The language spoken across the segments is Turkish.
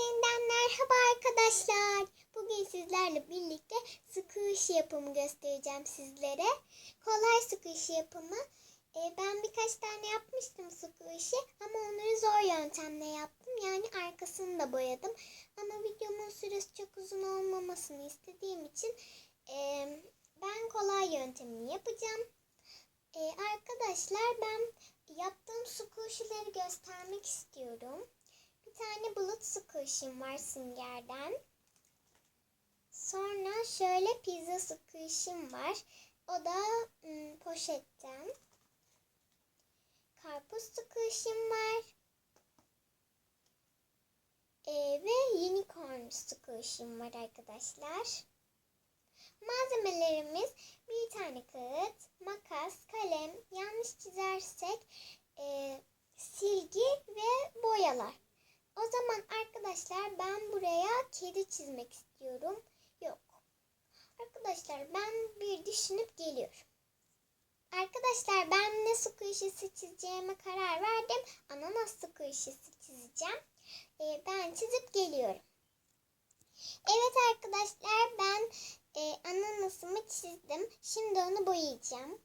yeniden merhaba arkadaşlar. Bugün sizlerle birlikte sıkı iş yapımı göstereceğim sizlere. Kolay sıkı iş yapımı. Ee, ben birkaç tane yapmıştım sıkı işi ama onları zor yöntemle yaptım. Yani arkasını da boyadım. Ama videomun süresi çok uzun olmamasını istediğim için e, ben kolay yöntemini yapacağım. Ee, arkadaşlar ben yaptığım sıkı işleri göstermek istiyorum. Tane bulut sıkışım var süngerden. Sonra şöyle pizza sıkışım var. O da ım, poşetten. Karpuz sıkışım var. Ee, ve unicorn sıkışım var arkadaşlar. Malzemelerimiz bir tane kağıt, makas, kalem, yanlış çizersek e, silgi ve boyalar. O zaman arkadaşlar ben buraya kedi çizmek istiyorum. Yok. Arkadaşlar ben bir düşünüp geliyorum. Arkadaşlar ben ne sıkı işisi çizeceğime karar verdim. Ananas sıkı işisi çizeceğim. Ee, ben çizip geliyorum. Evet arkadaşlar ben e, ananasımı çizdim. Şimdi onu boyayacağım.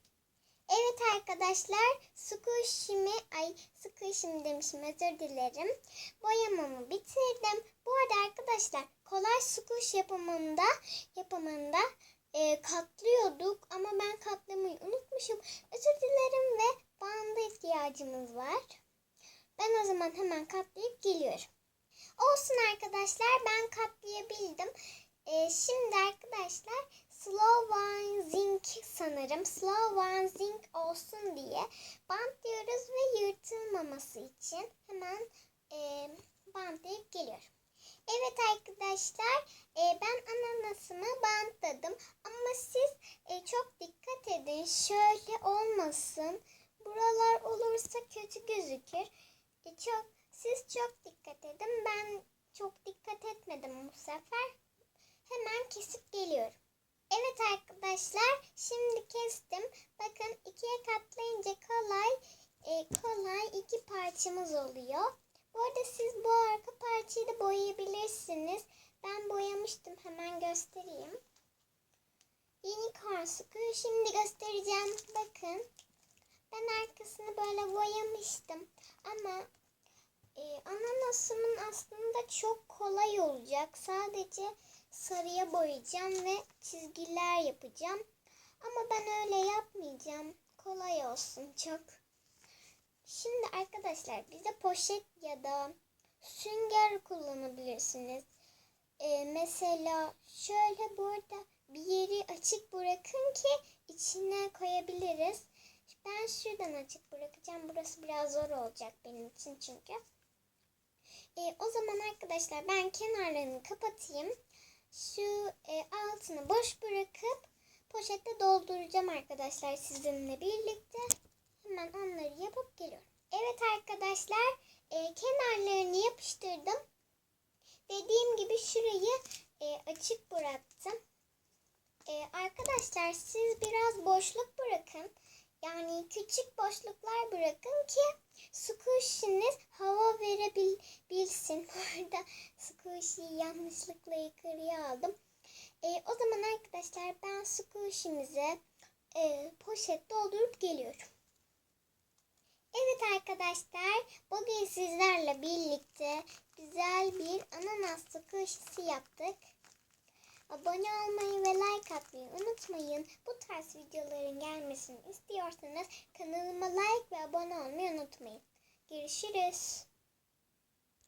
Evet arkadaşlar squishimi ay squishim demişim özür dilerim. Boyamamı bitirdim. Bu arada arkadaşlar kolay squish yapımında yapımında e, katlıyorduk ama ben katlamayı unutmuşum. Özür dilerim ve banda ihtiyacımız var. Ben o zaman hemen katlayıp geliyorum. Olsun arkadaşlar ben katlayabildim. E, şimdi arkadaşlar Slow Zinc sanırım. Slow Zinc olsun diye bantlıyoruz ve yırtılmaması için hemen e, bantlayıp geliyorum. Evet arkadaşlar e, ben ananasımı bantladım ama siz e, çok dikkat edin şöyle olmasın. Buralar olursa kötü gözükür. E, çok siz çok dikkat edin. Ben çok dikkat etmedim bu sefer. Hemen kesip geliyorum. Evet arkadaşlar şimdi kestim. Bakın ikiye katlayınca kolay e, kolay iki parçamız oluyor. Bu arada siz bu arka parçayı da boyayabilirsiniz. Ben boyamıştım hemen göstereyim. Unicorn sıkıyor. Şimdi göstereceğim. Bakın. Ben arkasını böyle boyamıştım. Ama e, ananasımın aslında çok kolay olacak. Sadece sarıya boyayacağım ve çizgiler yapacağım. Ama ben öyle yapmayacağım. Kolay olsun çok. Şimdi arkadaşlar bize poşet ya da sünger kullanabilirsiniz. Ee, mesela şöyle burada bir yeri açık bırakın ki içine koyabiliriz. Ben şuradan açık bırakacağım. Burası biraz zor olacak benim için çünkü. Ee, o zaman arkadaşlar ben kenarlarını kapatayım şu e, altını boş bırakıp poşette dolduracağım arkadaşlar sizinle birlikte. Hemen onları yapıp geliyorum. Evet arkadaşlar e, kenarlarını yapıştırdım. Dediğim gibi şurayı e, açık bıraktım. E, arkadaşlar siz biraz boşluk bırakın. Yani küçük boşluklar bırakın ki squish'iniz hava verebilsin. Orada squish'i yanlışlıkla yukarıya aldım. E, o zaman arkadaşlar ben squish'imize e, poşet doldurup geliyorum. Evet arkadaşlar bugün sizlerle birlikte güzel bir ananas squish'si yaptık. Abone olmayı ve like atmayı unutmayın. Bu tarz videoların gelmesini istiyorsanız kanalıma like ve abone olmayı unutmayın. Görüşürüz.